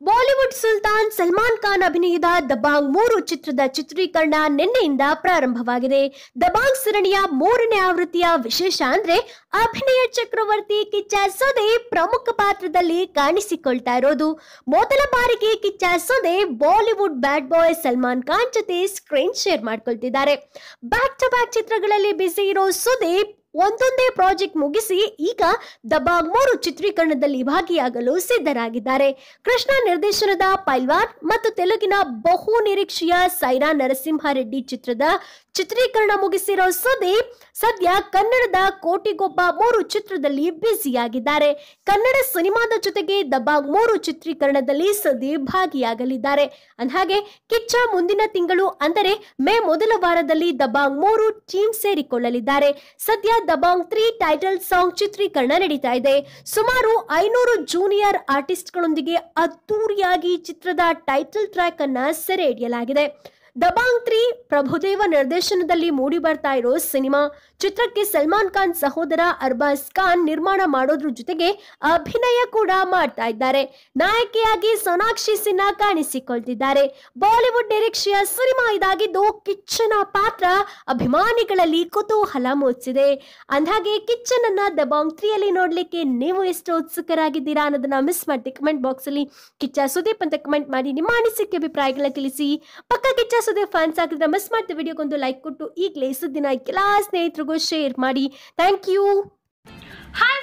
Bollywood Sultan Salman Khan ಅಭಿನಯದ ದಬಾಂಗ್ ಮೂರು ಚಿತ್ರದ ಚಿತ್ರೀಕರಣ ನಿನ್ನೆಯಿಂದ ಪ್ರಾರಂಭವಾಗಿದೆ. ದಬಾಂಗ್ ಸರಣಿಯ ಮೂರನೇ ಆವೃತ್ತಿಯ ವಿಶೇಷ ಅಂದ್ರೆ ಅಭಿನಯ ಚಕ್ರವರ್ತಿ ಕಿಚ್ಚ ಸೊದೆ ಪ್ರಮುಖ ಪಾತ್ರದಲ್ಲಿ ಕಾಣಿಸಿಕೊಳ್ತಾ ಇರೋದು. ಮೊದಲ ಬಾರಿಗೆ Kichcha ಸೊದೆ Bollywood bad boy Salman Khan ಜೊತೆ ಸ್ಕ್ರೀನ್ ಶೇರ್ ಮಾಡ್ಕೊಳ್ತಿದ್ದಾರೆ. ಬ್ಯಾಕ್ ಟು ಬ್ಯಾಕ್ ಚಿತ್ರಗಳಲ್ಲಿ ಬ್ಯುಸಿ ಇರೋ ಸುದೀಪ್ ಒಂದೊಂದೇ ಪ್ರಾಜೆಕ್ಟ್ ಮುಗಿಸಿ ಈಗ ದಬಾಂಗ್ ಮೂರು ಚಿತ್ರೀಕರಣದಲ್ಲಿ ಭಾಗಿಯಾಗಲು ಸಿದ್ಧರಾಗಿದ್ದಾರೆ. ಕೃಷ್ಣ ನಿರ್ದೇಶನದ ಪೈಲ್ವಾನ್ ಮತ್ತು ತೆಲುಗಿನ ಬಹು ನಿರೀಕ್ಷೆಯ ಸೈರಾ ನರಸಿಂಹ ರೆಡ್ಡಿ ಚಿತ್ರದ ಚಿತ್ರೀಕರಣ ಮುಗಿಸಿರೋ ಸುದೀಪ್ ಸದ್ಯ ಕನ್ನಡದ ಕೋಟಿಗೊಬ್ಬ ಮೂರು ಚಿತ್ರದಲ್ಲಿ ಬ್ಯುಸಿಯಾಗಿದ್ದಾರೆ. ಕನ್ನಡ ಸಿನಿಮಾದ ಜೊತೆಗೆ ದಬಾಂಗ್ ಮೂರು ಚಿತ್ರೀಕರಣದಲ್ಲಿ ಸುದೀಪ್ ಭಾಗಿಯಾಗಲಿದ್ದಾರೆ. ಅಂದ್ಹಾಗೆ, ಕಿಚ್ಚ ಮುಂದಿನ ತಿಂಗಳು ಅಂದರೆ ಮೇ ಮೊದಲ ವಾರದಲ್ಲಿ ದಬಾಂಗ್ ಮೂರು ಟೀಮ್ ಸೇರಿಕೊಳ್ಳಲಿದ್ದಾರೆ. ಸದ್ಯ ದಬಾಂಗ್ ತ್ರೀ ಟೈಟಲ್ ಸಾಂಗ್ ಚಿತ್ರೀಕರಣ ನಡೀತಾ ಇದೆ. ಸುಮಾರು ಐನೂರು ಜೂನಿಯರ್ ಆರ್ಟಿಸ್ಟ್ಗಳೊಂದಿಗೆ ಅದ್ದೂರಿಯಾಗಿ ಚಿತ್ರದ ಟೈಟಲ್ ಟ್ರ್ಯಾಕ್ ಅನ್ನ ಸೆರೆ ಹಿಡಿಯಲಾಗಿದೆ. ದಬಾಂಗ್ ತ್ರೀ ಪ್ರಭುದೇವ ನಿರ್ದೇಶನದಲ್ಲಿ ಮೂಡಿ ಬರ್ತಾ ಇರೋ ಸಿನಿಮಾ, ಚಿತ್ರಕ್ಕೆ ಸಲ್ಮಾನ್ ಖಾನ್ ಸಹೋದರ ಅರ್ಬಾಸ್ ಖಾನ್ ನಿರ್ಮಾಣ ಮಾಡೋದ್ರ ಜೊತೆಗೆ ಅಭಿನಯ ಕೂಡ ಮಾಡ್ತಾ ಇದ್ದಾರೆ. ನಾಯಕಿಯಾಗಿ ಸೋನಾಕ್ಷಿ ಸಿನ್ಹಾ ಕಾಣಿಸಿಕೊಳ್ತಿದ್ದಾರೆ. ಬಾಲಿವುಡ್ ನಿರೀಕ್ಷೆಯ ಸಿನಿಮಾ ಇದಾಗಿದ್ದು ಕಿಚ್ಚನ ಪಾತ್ರ ಅಭಿಮಾನಿಗಳಲ್ಲಿ ಕುತೂಹಲ ಮೂಡಿಸಿದೆ. ಅಂದಾಗೆ ಕಿಚ್ಚನ್ ಅನ್ನ ದಬಾಂಗ್ ತ್ರೀಯಲ್ಲಿ ನೋಡ್ಲಿಕ್ಕೆ ನೀವು ಎಷ್ಟು ಉತ್ಸುಕರಾಗಿದ್ದೀರಾ ಅನ್ನೋದನ್ನ ಮಿಸ್ ಮಾಡಿ ಕಮೆಂಟ್ ಬಾಕ್ಸ್ ಅಲ್ಲಿ ಕಿಚ್ಚ ಸುದೀಪ್ ಅಂತ ಕಮೆಂಟ್ ಮಾಡಿ ನಿಮ್ಮ ಅನಿಸಿಕೆ, ಅಭಿಪ್ರಾಯಗಳನ್ನ ತಿಳಿಸಿ. ಪಕ್ಕ ಕಿಚ್ಚ ಸುದೀಪ್ ಫ್ಯಾನ್ಸ್ ಆಗಿದ್ರೆ ಮಿಸ್ ಮಾಡ್ತೀವಿ ವಿಡಿಯೋಗೊಂದು ಲೈಕ್ ಕೊಟ್ಟು ಈಗಲೇ ಸುದ್ದಿನ ಎಲ್ಲ ಸ್ನೇಹಿತರಿಗೂ ಶೇರ್ ಮಾಡಿ. Thank you hi